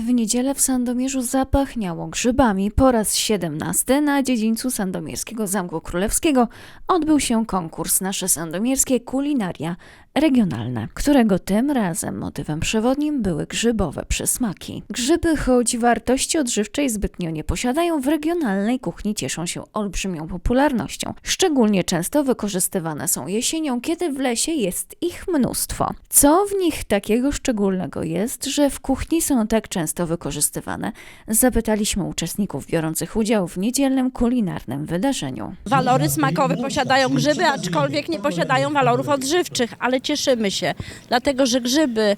W niedzielę w Sandomierzu zapachniało grzybami. Po raz 17 na dziedzińcu Sandomierskiego Zamku Królewskiego odbył się konkurs Nasze Sandomierskie Kulinaria Regionalne, którego tym razem motywem przewodnim były grzybowe przysmaki. Grzyby, choć wartości odżywczej zbytnio nie posiadają, w regionalnej kuchni cieszą się olbrzymią popularnością. Szczególnie często wykorzystywane są jesienią, kiedy w lesie jest ich mnóstwo. Co w nich takiego szczególnego jest, że w kuchni są tak często wykorzystywane? Zapytaliśmy uczestników biorących udział w niedzielnym kulinarnym wydarzeniu. Walory smakowe posiadają grzyby, aczkolwiek nie posiadają walorów odżywczych, ale cieszymy się, dlatego że grzyby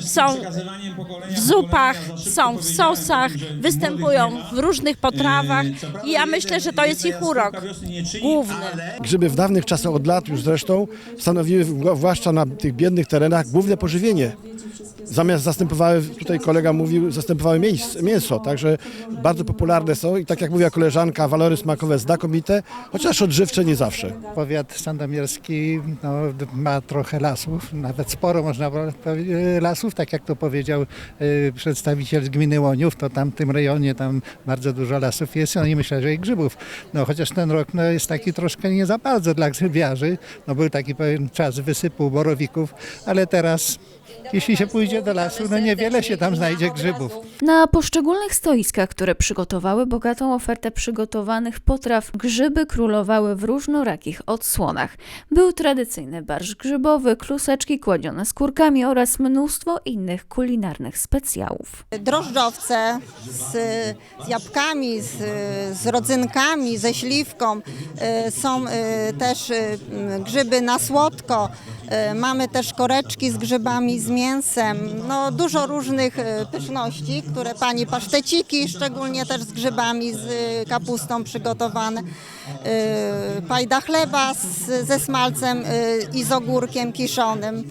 są w zupach, są w sosach, występują w różnych potrawach i ja myślę, że to jest ich urok główny. Grzyby w dawnych czasach, od lat już zresztą, stanowiły zwłaszcza na tych biednych terenach główne pożywienie. Zamiast zastępowały, tutaj kolega mówił, zastępowały mięso, także bardzo popularne są i tak jak mówiła koleżanka, walory smakowe znakomite, chociaż odżywcze nie zawsze. Powiat sandomierski no, ma trochę lasów, nawet sporo można lasów, tak jak to powiedział y, przedstawiciel z gminy Łoniów, to tam w tym rejonie tam bardzo dużo lasów jest, no i myślę, że i grzybów. No chociaż ten rok no, jest taki troszkę nie za bardzo dla grzybiarzy, no był taki pewien czas wysypu borowików, ale teraz jeśli się pójdzie do lasu, no niewiele się tam znajdzie grzybów. Na poszczególnych stoiskach, które przygotowały bogatą ofertę przygotowanych potraw, grzyby królowały w różnorakich odsłonach. Był tradycyjny barszcz grzybowy, kluseczki kładzione z kurkami oraz mnóstwo innych kulinarnych specjałów. drożdżowce z, z jabłkami, z, z rodzynkami, ze śliwką. E, Są e, też e, grzyby na słodko. Mamy też koreczki z grzybami, z mięsem. No, dużo różnych e, pyszności, które pani paszteciki, szczególnie też z grzybami, z kapustą przygotowane. E, Pajda chleba z, ze smalcem e, i z ogórkiem kiszonym.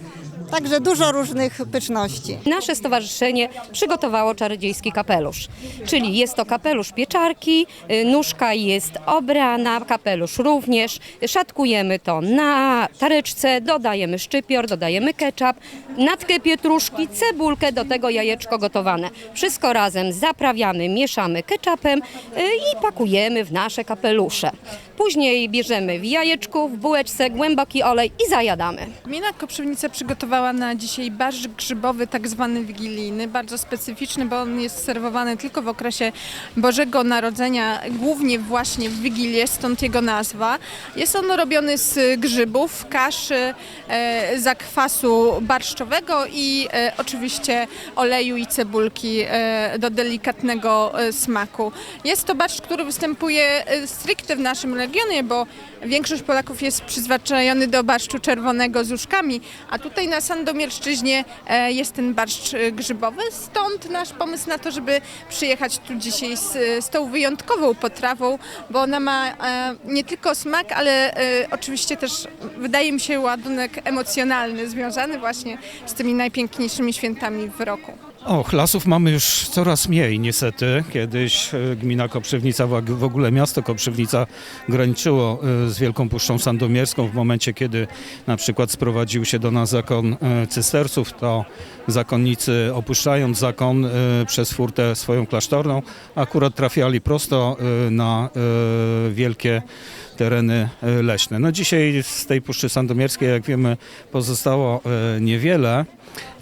Także dużo różnych pyszności. Nasze stowarzyszenie przygotowało czarodziejski kapelusz, czyli jest to kapelusz pieczarki, y, nóżka jest obrana, kapelusz również. Szatkujemy to na tareczce, dodajemy szczypior, dodajemy ketchup, natkę pietruszki, cebulkę, do tego jajeczko gotowane. Wszystko razem zaprawiamy, mieszamy ketchupem y, i pakujemy w nasze kapelusze. Później bierzemy w jajeczku, w bułeczce głęboki olej i zajadamy. Gmina Koprzywnica przygotowała na dzisiaj barszcz grzybowy, tak zwany wigilijny, bardzo specyficzny, bo on jest serwowany tylko w okresie Bożego Narodzenia, głównie właśnie w Wigilię, stąd jego nazwa. Jest on robiony z grzybów, kaszy, e, zakwasu barszczowego i e, oczywiście oleju i cebulki e, do delikatnego smaku. Jest to barszcz, który występuje stricte w naszym regionie, bo większość Polaków jest przyzwyczajony do barszczu czerwonego z uszkami, a tutaj na Sandomierszczyźnie e, jest ten barszcz e, grzybowy. Stąd nasz pomysł na to, żeby przyjechać tu dzisiaj z, z tą wyjątkową potrawą, bo ona ma e, nie tylko smak, ale oczywiście też wydaje mi się ładunek emocjonalny związany właśnie z tymi najpiękniejszymi świętami w roku. Och, lasów mamy już coraz mniej niestety. Kiedyś e, gmina Koprzywnica, w ogóle miasto Koprzywnica graniczyło e, z Wielką Puszczą Sandomierską w momencie, kiedy na przykład sprowadził się do nas zakon e, cystersów, to zakonnicy opuszczając zakon przez furtę swoją klasztorną, akurat trafiali prosto na wielkie tereny leśne. No dzisiaj z tej Puszczy Sandomierskiej, jak wiemy, pozostało niewiele.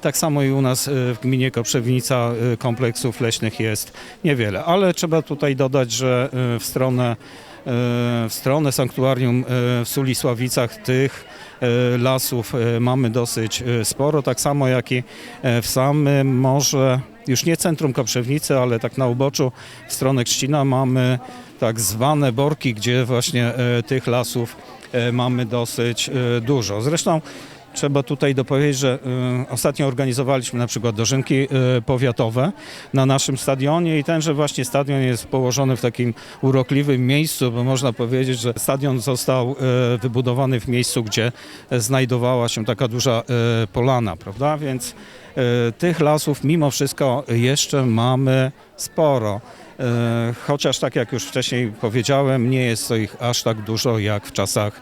Tak samo i u nas w gminie Koprzewnica e, kompleksów leśnych jest niewiele, ale trzeba tutaj dodać, że e, w stronę, e, w stronę sanktuarium w Sulisławicach tych lasów mamy dosyć sporo, tak samo jak i w samym może już nie centrum Koprzewnicy, ale tak na uboczu w stronę Krzcina mamy tak zwane borki, gdzie właśnie tych lasów mamy dosyć dużo. Zresztą Trzeba tutaj dopowiedzieć, że y, ostatnio organizowaliśmy na przykład dożynki y, powiatowe na naszym stadionie i tenże właśnie stadion jest położony w takim urokliwym miejscu, bo można powiedzieć, że stadion został y, wybudowany w miejscu, gdzie znajdowała się taka duża y, polana, prawda? Więc y, tych lasów mimo wszystko jeszcze mamy sporo. Y, Chociaż tak jak już wcześniej powiedziałem, nie jest to ich aż tak dużo jak w czasach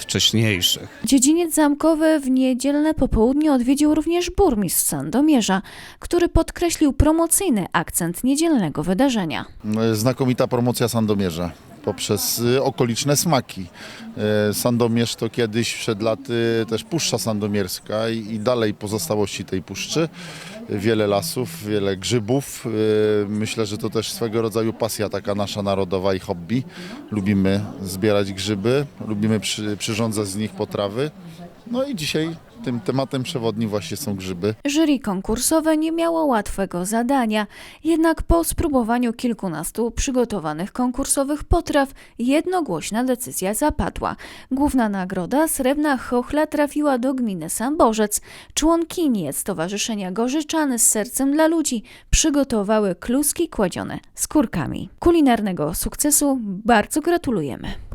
wcześniejszych. Dziedziniec zamkowy w niedzielne popołudnie odwiedził również burmistrz Sandomierza, który podkreślił promocyjny akcent niedzielnego wydarzenia. Znakomita promocja Sandomierza poprzez y, okoliczne smaki. Y, Sandomierz to kiedyś przed laty też Puszcza Sandomierska i, dalej pozostałości tej puszczy. Wiele lasów, wiele grzybów. Y, Myślę, że to też swego rodzaju pasja taka nasza narodowa i hobby. Lubimy zbierać grzyby, lubimy przy, przyrządzać z nich potrawy. No i dzisiaj tym tematem przewodnim właśnie są grzyby. Jury konkursowe nie miało łatwego zadania, jednak po spróbowaniu kilkunastu przygotowanych konkursowych potraw jednogłośna decyzja zapadła. Główna nagroda srebrna chochla trafiła do gminy Samborzec. Członkinie Stowarzyszenia Gorzyczany z Sercem dla Ludzi przygotowały kluski kładzione z kurkami. Kulinarnego sukcesu bardzo gratulujemy.